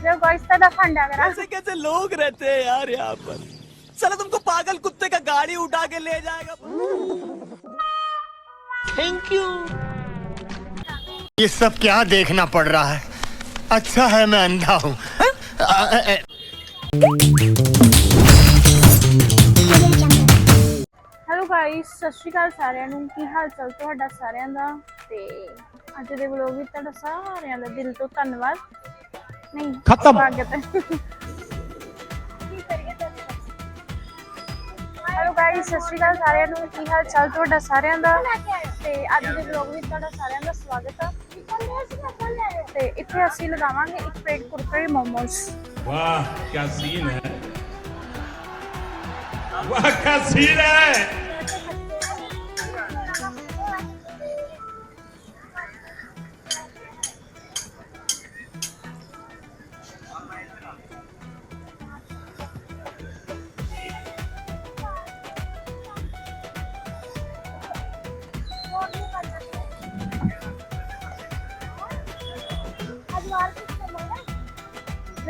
जो गाइस का फंड आ गया कैसे कैसे लोग रहते हैं यार यहाँ पर साला तुमको पागल कुत्ते का गाड़ी उठा के ले जाएगा थैंक यू ये सब क्या देखना पड़ रहा है अच्छा है मैं अंधा हूँ ਹੈਲੋ ਗਾਇਸ ਸਤਿ ਸ਼੍ਰੀ ਅਕਾਲ ਸਾਰਿਆਂ ਨੂੰ ਕੀ ਹਾਲ ਚਾਲ ਤੁਹਾਡਾ ਸਾਰਿਆਂ ਦਾ ਤੇ ਅੱਜ ਦੇ ਵਲੋਗ ਵਿੱਚ ਤੁਹਾਡਾ ਸਾਰਿਆਂ ਦਾ ਦਿਲ ਤੋਂ ਧੰਨਵਾਦ ਖਤਮ। ਹੈਲੋ ਗਾਇਸ ਸਤਿ ਸ਼੍ਰੀ ਅਕਾਲ ਸਾਰਿਆਂ ਨੂੰ। ਕੀ ਹਾਲ ਚਾਲ ਤੁਹਾਡਾ ਸਾਰਿਆਂ ਦਾ? ਤੇ ਅੱਜ ਦੇ ਵਲੌਗ ਵਿੱਚ ਤੁਹਾਡਾ ਸਾਰਿਆਂ ਦਾ ਸਵਾਗਤ ਆ। ਤੇ ਇੱਥੇ ਅਸੀਂ ਲਗਾਵਾਂਗੇ ਇੱਕ ਪਲੇਟ ਕੁਰਕਰੇ ਮੋਮੋਸ। ਵਾਹ ਕੀ ਸੀਨ ਹੈ। ਵਾਹ ਕੀ ਸੀਨ ਹੈ।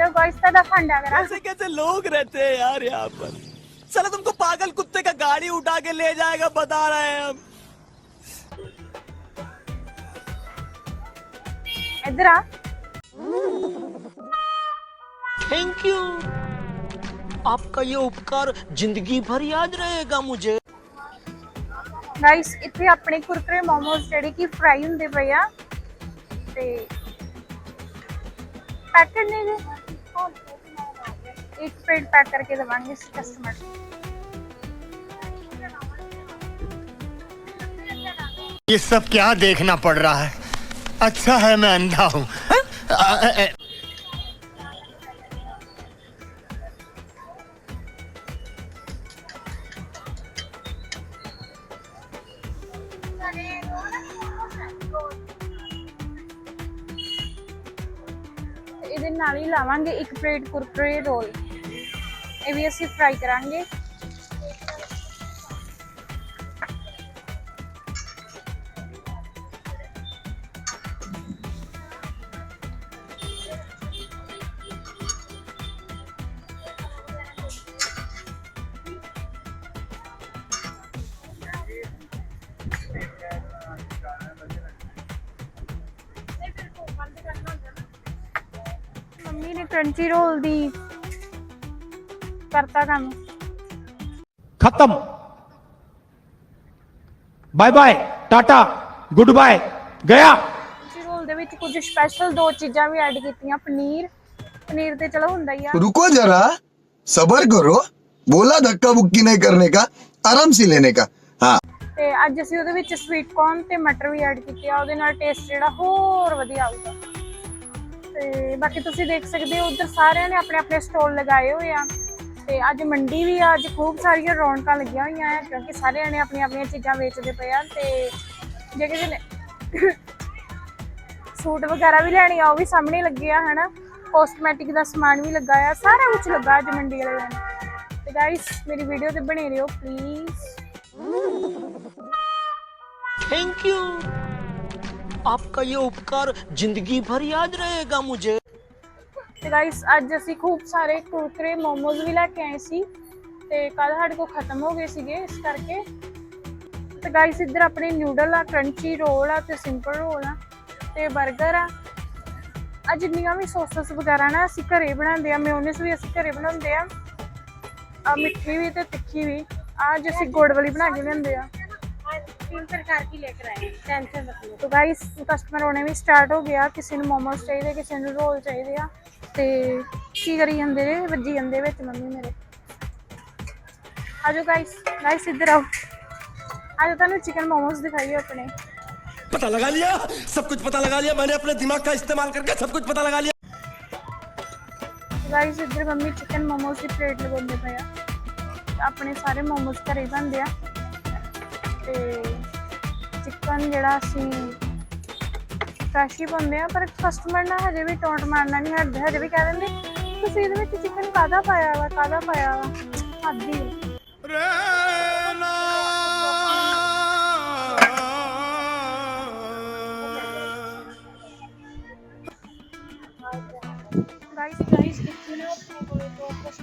ਜੋ ਗਾਇਸ ਤੁਹਾਡਾ ਫੰਡ ਆ ਗਿਆ कैसे कैसे लोग रहते हैं यार यहाँ पर साला तुमको पागल कुत्ते का गाड़ी उठा के ले जाएगा बता रहे हैं हम ਇੱਧਰ ਆ थैंक यू आपका ये उपकार जिंदगी भर याद रहेगा मुझे ਗਾਇਸ ਇੱਥੇ ਆਪਣੇ ਕੁਰਕਰੇ ਮੋਮੋਸ ਜਿਹੜੇ ਕਿ ਫਰਾਈ ਹੁੰਦੇ ਪਏ ਆ ਤੇ ਪੈਕਟ ਨਹੀਂ ਦੇ एक पेड़ पैक करके दबाएँगे कस्टमर ये सब क्या देखना पड़ रहा है? अच्छा है मैं अंधा हूँ। हाँ? ਇਹਦੇ ਨਾਲ ਹੀ ਲਾਵਾਂਗੇ ਇੱਕ ਪਲੇਟ ਕੁਰਕਰੇ ਰੋਲ। ਇਹ ਵੀ ਅਸੀਂ ਫਰਾਈ ਕਰਾਂਗੇ। ਮੰਮੀ ਨੇ ਕਰੰਚੀ ਰੋਲ ਦੀ ਕਰਤਾ ਕੰਮ खत्म bye bye tata goodbye गया ਕਰੰਚੀ ਰੋਲ ਦੇ ਵਿੱਚ ਕੁਝ ਸਪੈਸ਼ਲ ਦੋ ਚੀਜ਼ਾਂ ਵੀ ਐਡ ਕੀਤੀਆਂ ਪਨੀਰ ਪਨੀਰ ਤੇ ਚਲੋ ਹੁੰਦਾ ਹੀ ਆ रुको जरा सबर करो बोला धक्का बुक्की नहीं करने का आराम से लेने का हाँ ਤੇ ਅੱਜ ਅਸੀਂ ਉਹਦੇ ਵਿੱਚ ਸਵੀਟ ਕੌਰਨ ਤੇ ਮਟਰ ਵੀ ਐਡ ਕੀਤੇ ਆ ਉਹਦੇ ਨਾਲ ਟੇਸਟ ਜਿਹੜਾ ਹੋਰ ਵਧੀਆ ਆਊਗਾ ਤੇ ਬਾਕੀ ਤੁਸੀਂ ਦੇਖ ਸਕਦੇ ਹੋ, ਉਧਰ ਸਾਰਿਆਂ ਨੇ ਆਪਣੇ ਆਪਣੇ ਸਟਾਲ ਲਗਾਏ ਹੋਏ ਆ। ਤੇ ਅੱਜ ਮੰਡੀ ਵੀ ਆ, ਅੱਜ ਖੂਬ ਸਾਰੀਆਂ ਰੌਣਕਾਂ ਲੱਗੀਆਂ ਹੋਈਆਂ ਆ, ਕਿਉਂਕਿ ਸਾਰਿਆਂ ਨੇ ਆਪਣੀਆਂ ਆਪਣੀਆਂ ਚੀਜ਼ਾਂ ਵੇਚਦੇ ਪਏ ਆ ਤੇ ਜੇ ਕਿਸੇ ਨੇ ਸੂਟ ਵਗੈਰਾ ਵੀ ਲੈਣੀ ਆ, ਉਹ ਵੀ ਸਾਹਮਣੇ ਲੱਗੇ ਆ, ਹਨਾ। ਕੋਸਮੈਟਿਕ ਦਾ ਸਮਾਨ ਵੀ ਲੱਗਾ ਆ, ਸਾਰਾ ਕੁਝ ਲੱਗਾ ਅੱਜ ਮੰਡੀ ਵਾਲੇ ਦਿਨ ਤੇ ਗਾਇਸ ਮੇਰੀ ਵੀਡੀਓ ਤੇ ਬਣੇ ਰਹੋ ਪਲੀਜ਼ ਥੈਂਕ ਯੂ आपका ये उपकार जिंदगी भर याद रहेगा मुझे। ਤੇ ਗਾਇਸ ਅੱਜ ਅਸੀਂ ਖੂਬ ਸਾਰੇ ਕੁਰਕਰੇ ਮੋਮੋਜ਼ ਵੀ ਲੈ ਕੇ ਆਏ ਸੀ ਤੇ ਕੱਲ ਸਾਡੇ ਕੋਲ ਖਤਮ ਹੋ ਗਏ ਸੀਗੇ ਇਸ ਕਰਕੇ ਤੇ ਗਾਇਸ ਇੱਧਰ ਆਪਣੇ ਨਿਊਡਲ ਆ ਕਰੰਚੀ ਰੋਲ ਆ ਤੇ ਸਿੰਪਲ ਰੋਲ ਆ ਤੇ 버ਗਰ ਆ ਅੱਜ ਜਿੰਨੀਆਂ ਵੀ ਸੌਸਸ ਵਗੈਰਾ ਨਾ ਅਸੀਂ ਘਰੇ ਬਣਾਉਂਦੇ ਆ ਮੇਯੋਨੇਸ ਵੀ ਅਸੀਂ ਘਰੇ ਬਣਾਉਂਦੇ ਆ ਆ ਮਿੱਠੀ ਵੀ ਤੇ ਤਿੱਖੀ ਵੀ ਆ ਅੱਜ ਅਸੀਂ ਗੁੜ ਵਾਲੀ ਬਣਾ ਕੇ ਲਿਆਂਦੇ ਆ तीन प्रकार की लेकर आए टेंशन मत लो तो गाइस कस्टमर होने भी स्टार्ट हो गया ਕਿਸੇ ਨੂੰ ਮੋਮੋਸ ਚਾਹੀਦੇ ਕਿਸੇ ਨੂੰ ਰੋਲ ਚਾਹੀਦੇ ਆ ਤੇ ਕੀ ਕਰੀ ਜਾਂਦੇ ਨੇ ਵੱਜੀ ਜਾਂਦੇ ਵਿੱਚ ਮੰਮੀ ਮੇਰੇ ਆਜੋ ਗਾਇਸ ਗਾਇਸ ਇੱਧਰ ਆਓ ਆਜੋ ਤੁਹਾਨੂੰ ਚਿਕਨ ਮੋਮੋਸ ਦਿਖਾਈਏ ਆਪਣੇ पता लगा लिया सब कुछ पता लगा लिया मैंने अपने दिमाग का इस्तेमाल करके सब कुछ पता लगा लिया ਗਾਇਸ ਇੱਧਰ ਮੰਮੀ ਚਿਕਨ ਮੋਮੋਸ ਦੀ ਪਲੇਟ ਲਗਾਉਂਦੇ ਪਏ ਆ ਆਪਣੇ ਸਾਰੇ ਮੋਮੋਸ ਘਰੇ ਹੀ ਬਣਦੇ ਆ ਤੇ ਚਿਕਨ ਜਿਹੜਾ ਅਸੀਂ ਫਰੈਸ਼ ਹੀ ਪਾਉਂਦੇ ਆ ਪਰ ਕਸਟਮਰ ਨਾ ਹਜੇ ਵੀ ਟੌਂਟ ਮਾਰਨਾ ਨਹੀਂ ਹਟਦੇ, ਹਜੇ ਵੀ ਕਹਿ ਦਿੰਦੇ, ਤੁਸੀਂ ਇਹਦੇ ਵਿੱਚ ਚਿਕਨ ਕਾਹਦਾ ਪਾਇਆ ਵਾ, ਕਾਹਦਾ ਪਾਇਆ ਵਾ? ਆਦੀ। ਗਾਇਸ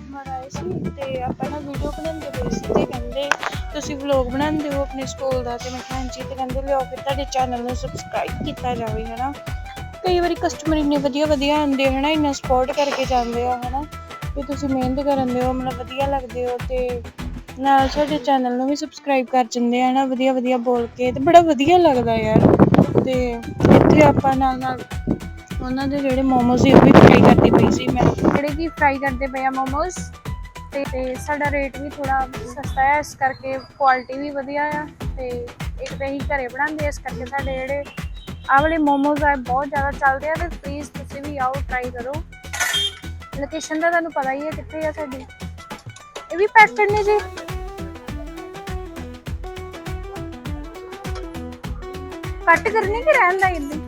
ਦੋ ਕਸਟਮਰ ਆਏ ਸੀ ਤੇ ਆਪਾਂ ਨਾ ਵੀਡੀਓ ਬਣਾਉਂਦੇ ਪਏ ਸੀ ਤੇ ਕਹਿੰਦੇ, ਤੁਸੀਂ ਵਲੌਗ ਬਣਾਉਂਦੇ ਹੋ ਆਪਣੇ ਸਟੋਲ ਦਾ? ਤੇ ਮੈਂ ਕਿਹਾ, ਹਾਂਜੀ। ਤੇ ਕਹਿੰਦੇ ਲਿਓ ਫਿਰ ਤੁਹਾਡੇ ਚੈਨਲ ਨੂੰ ਸਬਸਕ੍ਰਾਈਬ ਕੀਤਾ ਜਾਵੇ, ਹਨਾ? ਕਈ ਵਾਰੀ ਕਸਟਮਰ ਇੰਨੇ ਵਧੀਆ ਵਧੀਆ ਆਉਂਦੇ ਆ, ਹਨਾ, ਇੰਨਾ ਸਪੋਰਟ ਕਰਕੇ ਜਾਂਦੇ ਆ, ਹਨਾ? ਵੀ ਤੁਸੀਂ ਮਿਹਨਤ ਕਰਨ ਦੇ ਹੋ ਮਤਲਬ ਵਧੀਆ ਲੱਗਦੇ ਹੋ ਤੇ ਨਾਲ ਸਾਡੇ ਚੈਨਲ ਨੂੰ ਵੀ ਸਬਸਕ੍ਰਾਈਬ ਕਰ ਜਾਂਦੇ ਆ ਨਾ ਵਧੀਆ ਵਧੀਆ ਬੋਲ ਕੇ ਤੇ ਬੜਾ ਵਧੀਆ ਲੱਗਦਾ ਯਾਰ। ਤੇ ਇੱਥੇ ਆਪਾਂ ਨਾਲ ਨਾਲ ਉਹਨਾਂ ਦੇ ਜਿਹੜੇ ਮੋਮੋਜ਼ ਸੀ ਉਹ ਵੀ ਫਰਾਈ ਕਰਦੀ ਪਈ ਸੀ। ਮੈਂ ਜਿਹੜੇ ਕਿ ਫਰਾਈ ਕਰਦੇ ਪਏ ਆ ਮੋਮੋਜ਼ ਤੇ ਤੇ ਸਾਡਾ ਰੇਟ ਵੀ ਥੋੜਾ ਸਸਤਾ ਹੈ ਇਸ ਕਰਕੇ ਕੁਆਲਿਟੀ ਵੀ ਵਧੀਆ ਆ ਤੇ ਇੱਕ ਤਾਂ ਅਸੀਂ ਘਰੇ ਬਣਾਉਂਦੇ ਆ, ਇਸ ਕਰਕੇ ਸਾਡੇ ਜਿਹੜੇ ਆਹ ਵਾਲੇ ਮੋਮੋਜ਼ ਆ ਬਹੁਤ ਜ਼ਿਆਦਾ ਚੱਲਦੇ ਆ ਤੇ ਪਲੀਜ਼ ਤੁਸੀਂ ਵੀ ਆਓ ਟਰਾਈ ਕਰੋ। ਲੋਕੇਸ਼ਨ ਦਾ ਤੁਹਾਨੂੰ ਪਤਾ ਹੀ ਹੈ ਕਿੱਥੇ ਆ ਸਾਡੀ। ਇਹ ਵੀ ਪੈਕ ਕਰਨੇ ਜੀ। ਕੱਟ ਕਰਨੀ ਕਿ ਰਹਿਣ ਦਾ ਇੱਦਾਂ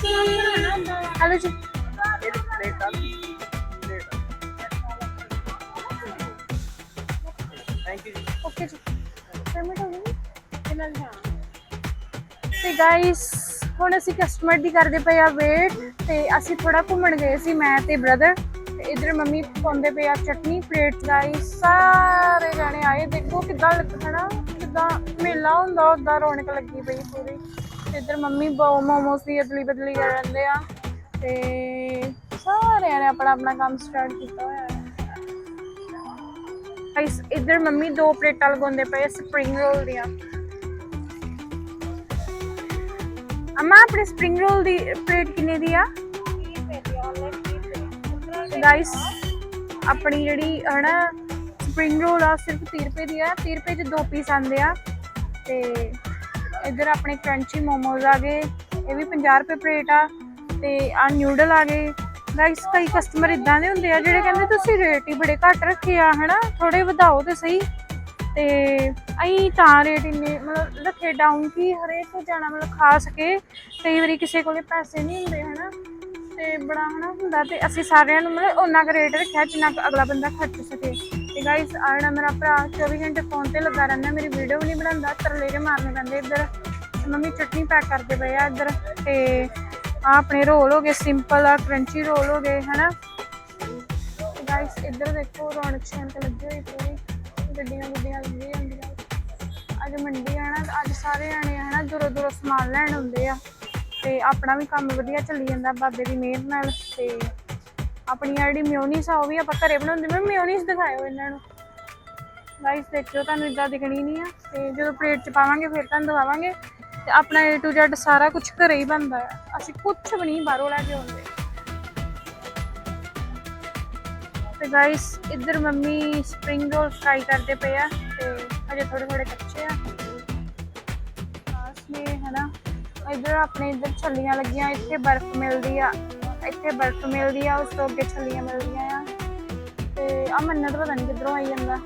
ਸਮਾਨ ਬਣਾਉਣਾ ਹੁੰਦਾ ਹਲੋ ਜੀ ਓਕੇ ਜੀ ਪੇਮੈਂਟ ਹੋ ਗਈ ਕਿੰਨਾ ਲਿਆ ਤੇ ਗਾਇਸ ਹੁਣ ਅਸੀਂ ਕਸਟਮਰ ਦੀ ਕਰਦੇ ਪਏ ਆ ਵੇਟ ਤੇ ਅਸੀਂ ਥੋੜਾ ਘੁੰਮਣ ਗਏ ਸੀ, ਮੈਂ ਤੇ ਬ੍ਰਦਰ ਤੇ ਇਧਰ ਮੰਮੀ ਪਾਉਂਦੇ ਪਏ ਆ ਚਟਨੀ ਪਲੇਟ ਗਾਇਸ ਸਾਰੇ ਜਾਣੇ ਆਏ, ਦੇਖੋ ਕਿੱਦਾਂ ਲੱਗਣਾ ਕਿੱਦਾਂ ਮੇਲਾ ਹੁੰਦਾ ਉਦਾਂ ਰੌਣਕ ਲੱਗੀ ਪਈ ਪੂਰੀ। ਇਧਰ ਮੰਮੀ ਮੋਮੋਸ ਦੀ ਅਦਲੀ ਬਦਲੀ ਕਰ ਰਹਿੰਦੇ ਆ। ਤੇ ਸਾਰਿਆਂ ਨੇ ਆਪਣਾ ਆਪਣਾ ਕੰਮ ਸਟਾਰਟ ਕੀਤਾ ਹੋਇਆ ਹੈ। ਗਾਇਸ ਇਧਰ ਮੰਮੀ ਦੋ ਪਲੇਟਾਂ ਲਗਾਉਂਦੇ ਪਏ ਸਪਰਿੰਗ ਰੋਲ ਦੀਆਂ। ਅਮਾ ਆਪਣੇ ਸਪਰਿੰਗ ਰੋਲ ਦੀ ਪਲੇਟ ਕਿੰਨੇ ਦੀ ਆ? ਗਾਇਸ ਆਪਣੀ ਜਿਹੜੀ ਹਨਾ ਸਪਰਿੰਗ ਰੋਲ ਆ, ਸਿਰਫ 30 ਰੁਪਏ ਦੀ ਆ। 30 ਰੁਪਏ ਚ ਦੋ ਪੀਸ ਆਉਂਦੇ ਆ। ਤੇ ਇੱਧਰ ਆਪਣੇ ਕਰੰਚੀ ਮੋਮੋਜ਼ ਆ ਗਏ। ਇਹ ਵੀ 50 ਰੁਪਏ ਪਲੇਟ ਆ। ਤੇ ਆ ਨਿਊਡਲ ਆ ਗਏ। ਗਾਇਸ ਕਈ ਕਸਟਮਰ ਇਦਾਂ ਦੇ ਹੁੰਦੇ ਆ, ਜਿਹੜੇ ਕਹਿੰਦੇ ਤੁਸੀਂ ਰੇਟ ਹੀ ਬੜੇ ਘੱਟ ਰੱਖੇ ਆ, ਹਨਾ? ਥੋੜੇ ਵਧਾਓ ਤੇ ਸਹੀ। ਤੇ ਅਸੀਂ ਤਾਂ ਰੇਟ ਇੰਨੇ ਮਤਲਬ ਰੱਖੇ ਡਾਊਨ ਕਿ ਹਰੇਕ ਜਾਣਾ ਮਤਲਬ ਖਾ ਸਕੇ ਕਈ ਵਾਰੀ ਕਿਸੇ ਕੋਲੇ ਪੈਸੇ ਨਹੀਂ ਹੁੰਦੇ, ਹਨਾ? ਤੇ ਬੜਾ, ਹਨਾ, ਹੁੰਦਾ। ਤੇ ਅਸੀਂ ਸਾਰਿਆਂ ਨੂੰ ਮਤਲਬ ਉਹਨਾਂ ਕੁ ਰੇਟ ਰੱਖਿਆ ਜਿੰਨਾ ਕੁ ਅਗਲਾ ਬੰਦਾ ਖਰਚ ਸਕੇ। ਗਾਇਸ ਆ ਜਿਹੜਾ ਮੇਰਾ ਭਰਾ 24 ਘੰਟੇ ਫੋਨ ਤੇ ਲੱਗਾ ਰਹਿੰਦਾ, ਮੇਰੀ ਵੀਡੀਓ ਵੀ ਨਹੀਂ ਬਣਾਉਂਦਾ, ਤਰਲੇ ਜੇ ਮਾਰਨੇ ਪੈਂਦੇ ਇੱਧਰ। ਮੰਮੀ ਚਟਨੀ ਪੈਕ ਕਰਦੇ ਪਏ ਆ ਇੱਧਰ, ਤੇ ਆ ਆਪਣੇ ਰੋਲ ਹੋ ਗਏ ਸਿੰਪਲ ਆ ਕਰੰਚੀ ਰੋਲ ਹੋ ਗਏ, ਹਨਾ? ਗਾਇਸ ਇੱਧਰ ਦੇਖੋ, ਰੌਣਕ ਸ਼ੌਣਕ ਲੱਗੀ ਹੋਈ ਪੂਰੀ। ਗੱਡੀਆਂ ਗੁੱਡੀਆਂ ਲੱਗੀਆਂ ਹੁੰਦੀਆਂ। ਅੱਜ ਮੰਡੀ ਆ ਨਾ, ਅੱਜ ਸਾਰੇ ਆਣੇ ਆ ਨਾ ਦੂਰੋਂ ਦੂਰੋਂ ਸਮਾਨ ਲੈਣ ਹੁੰਦੇ ਆ। ਤੇ ਆਪਣਾ ਵੀ ਕੰਮ ਵਧੀਆ ਚੱਲੀ ਜਾਂਦਾ, ਬਾਬੇ ਦੀ ਮਿਹਰ ਨਾਲ, ਤੇ ਆਪਣੀ ਜਿਹੜੀ ਮਿਓਨੀਸ ਆ, ਉਹ ਵੀ ਆਪਾਂ ਘਰੇ ਬਣਾਉਂਦੇ ਮੈਂ ਮਿਓਨੀਸ ਦਿਖਾਇਓ ਇਹਨਾਂ ਨੂੰ। ਗਾਇਸ ਦੇਖਿਓ, ਤੁਹਾਨੂੰ ਇਦਾਂ ਦਿਖਣੀ ਨਹੀਂ ਆ। ਤੇ ਜਦੋਂ ਪਲੇਟ 'ਚ ਪਾਵਾਂਗੇ, ਫਿਰ ਤੁਹਾਨੂੰ ਦਿਖਾਵਾਂਗੇ ਤੇ ਆਪਣਾ A to Z ਸਾਰਾ ਕੁਝ ਘਰੇ ਹੀ ਬਣਦਾ ਆ। ਅਸੀਂ ਕੁਝ ਵੀ ਨਹੀਂ ਬਾਹਰੋਂ ਲੈ ਕੇ ਆਉਂਦੇ। ਤੇ ਗਾਇਸ ਇੱਧਰ ਮੰਮੀ ਸਪਰਿੰਗ ਰੋਲ ਫਰਾਈ ਕਰਦੇ ਪਏ ਆ। ਤੇ ਅਜੇ ਥੋੜੇ ਥੋੜੇ ਕੱਚੇ ਆ। ਖਾਸ ਨੇ ਹਨਾ। ਇੱਧਰ ਆਪਣੇ ਇੱਧਰ ਛੱਲੀਆਂ ਲੱਗੀਆਂ। ਇੱਥੇ ਬਰਫ਼ ਮਿਲਦੀ ਆ। ਇੱਥੇ ਬਰਫ਼ ਮਿਲਦੀ ਆ, ਉਸ ਤੋਂ ਅੱਗੇ ਛੱਲੀਆਂ ਮਿਲਦੀਆਂ ਆ। ਤੇ ਆ ਮੰਨਤ ਪਤਾ ਨਹੀਂ ਕਿੱਧਰੋਂ ਆਈ ਜਾਂਦਾ।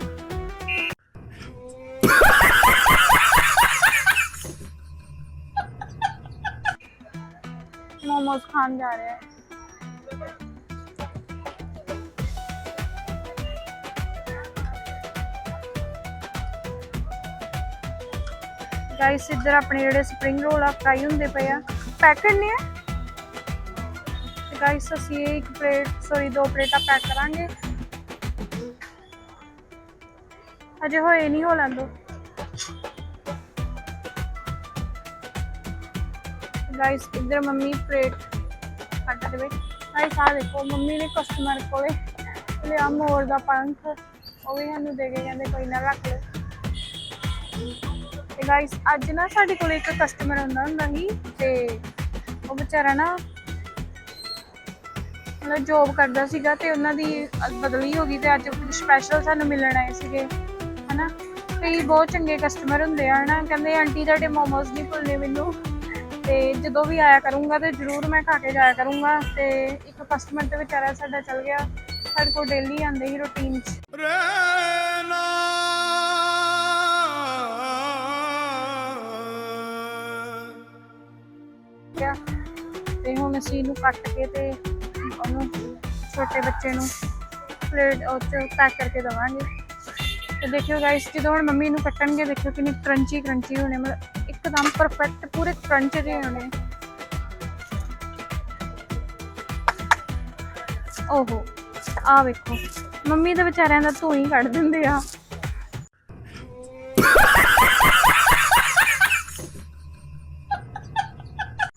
ਮੋਮੋਸ ਖਾਣ ਜਾ ਰਹੇ। ਹੈ ਗਾਇਸ ਇੱਧਰ ਆਪਣੇ ਜਿਹੜੇ ਸਪਰਿੰਗ ਰੋਲ ਆ ਫਰਾਈ ਹੁੰਦੇ ਪਏ ਆ। ਪੈਕ ਕਰਨੇ ਆ? ਗਾਇਸ ਅਸੀਂ ਇੱਕ ਪਲੇਟ ਸੌਰੀ ਦੋ ਪਲੇਟਾਂ ਪੈਕ ਕਰਾਂਗੇ। ਅਜੇ ਹੋਏ ਨਹੀਂ ਹੋ ਲੈਂਦੋ ਗਾਇਸ ਇੱਧਰ ਮੰਮੀ ਪਲੇਟ ਕੱਟ ਦੇਵੇ। ਗਾਇਸ ਆ ਦੇਖੋ, ਮੰਮੀ ਨੇ ਕਸਟਮਰ ਕੋਲੇ ਲਿਆ ਮੋਰ ਦਾ ਪੰਖ। ਉਹ ਵੀ ਸਾਨੂੰ ਦੇ ਕੇ ਕਹਿੰਦੇ ਕੋਈ ਨਾ ਰੱਖ ਲਓ ਤੇ ਗਾਇਸ ਅੱਜ ਨਾ ਸਾਡੇ ਕੋਲ ਇੱਕ ਕਸਟਮਰ ਆਉਂਦਾ ਹੁੰਦਾ ਸੀ ਤੇ ਉਹ ਵਿਚਾਰਾ ਨਾ ਮਤਲਬ ਜੋਬ ਕਰਦਾ ਸੀਗਾ ਤੇ ਉਹਨਾਂ ਦੀ ਬਦਲੀ ਹੋ ਗਈ ਤੇ ਅੱਜ ਸਪੈਸ਼ਲ ਸਾਨੂੰ ਮਿਲਣ ਆਏ ਸੀਗੇ ਹਨਾ? ਕਈ ਬਹੁਤ ਚੰਗੇ ਕਸਟਮਰ ਹੁੰਦੇ ਆ ਹਨਾ? ਕਹਿੰਦੇ ਆਂਟੀ ਤੁਹਾਡੇ ਮੋਮੋਸ ਨਹੀਂ ਭੁੱਲਨੇ ਮੈਨੂੰ। ਤੇ ਜਦੋਂ ਵੀ ਆਇਆ ਕਰੂੰਗਾ ਤੇ ਜ਼ਰੂਰ ਮੈਂ ਖਾ ਕੇ ਜਾਇਆ ਕਰੂੰਗਾ ਤੇ ਇੱਕ ਕਸਟਮਰ ਤੇ ਵਿਚਾਰਾ ਸਾਡਾ ਚੱਲ ਗਿਆ ਸਾਡੇ ਕੋਲ ਡੇਲੀ ਆਉਂਦੇ ਹੀ ਰੂਟੀਨ 'ਚ। ਤੇ ਹੁਣ ਅਸੀਂ ਇਹਨੂੰ ਕੱਟ ਕੇ ਤੇ ਉਹਨੂੰ ਛੋਟੇ ਬੱਚੇ ਨੂੰ ਪਲੇਟ ਉਹ ਪੈਕ ਕਰਕੇ ਦਵਾਂਗੇ। ਤੇ ਦੇਖਿਓ ਗਾਇਸ ਜਦੋਂ ਹੁਣ ਮੰਮੀ ਇਹਨੂੰ ਕੱਟਣਗੇ, ਦੇਖਿਓ ਕਿੰਨੀ ਕਰੰਚੀ ਕਰੰਚੀ ਹੋਣੇ, ਮਤਲਬ ਇੱਕਦਮ ਪਰਫੈਕਟ ਪੂਰੇ ਕਰੰਚ ਜਿਹੇ ਹੋਣੇ। ਓਹੋ ਆ ਵੇਖੋ। ਮੰਮੀ ਦੇ ਵਿਚਾਰਿਆਂ ਦਾ ਧੂੰ ਹੀ ਕੱਢ ਦਿੰਦੇ ਆ।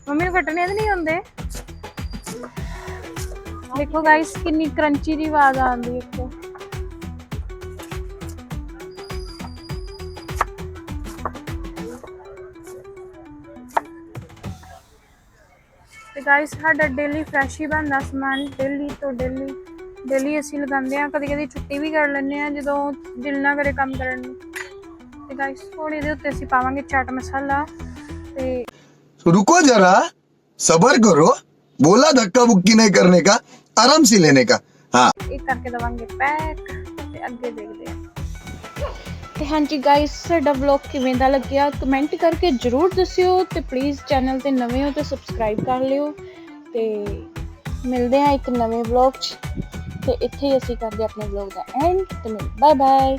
ਮੰਮੀ ਨੂੰ ਕੱਟਣੇ ਤਾਂ ਨਹੀਂ ਹੁੰਦੇ ਦੇਖੋ ਗਾਇਸ ਕਿੰਨੀ ਕਰੰਚੀ ਦੀ ਆਵਾਜ਼ ਆਉਂਦੀ ਹੈ ਇੱਕੋ ਤੇ ਗਾਇਸ ਸਾਡਾ ਡੇਲੀ ਫਰੈਸ਼ ਹੀ ਬਣਦਾ ਸਮਾਨ ਡੇਲੀ ਤੋਂ ਡੇਲੀ ਡੇਲੀ ਅਸੀਂ ਲਗਾਉਂਦੇ ਆ ਕਦੀ ਕਦੀ ਛੁੱਟੀ ਵੀ ਕਰ ਲੈਂਦੇ ਆ ਜਦੋਂ ਦਿਲ ਨਾ ਕਰੇ ਕੰਮ ਕਰਨ ਨੂੰ ਤੇ ਗਾਇਸ ਹੁਣ ਇਹਦੇ ਉੱਤੇ ਅਸੀਂ ਪਾਵਾਂਗੇ ਚਾਟ ਮਸਾਲਾ ਤੇ रुको जरा सबर करो बोला धक्का बुक्की नहीं करने का आराम से लेने का हाँ ਇਹ ਕਰਕੇ ਦਵਾਂਗੇ ਪੈਕ ਤੇ ਅੱਗੇ ਦੇਖਦੇ ਆ ਤੇ ਹਾਂਜੀ ਗਾਇਸ ਸਾਡਾ ਵਲੌਗ ਕਿਵੇਂ ਦਾ ਲੱਗਿਆ ਕਮੈਂਟ ਕਰਕੇ ਜਰੂਰ ਦੱਸਿਓ ਤੇ ਪਲੀਜ਼ ਚੈਨਲ ਤੇ ਨਵੇਂ ਹੋ ਤੇ ਸਬਸਕ੍ਰਾਈਬ ਕਰ ਲਿਓ ਤੇ ਮਿਲਦੇ ਆ ਇੱਕ ਨਵੇਂ ਵਲੌਗ 'ਚ ਤੇ ਇੱਥੇ ਹੀ ਅਸੀਂ ਕਰਦੇ ਆਪਣੇ ਵਲੌਗ ਦਾ ਐਂਡ ਤੇ ਬਾਏ ਬਾਏ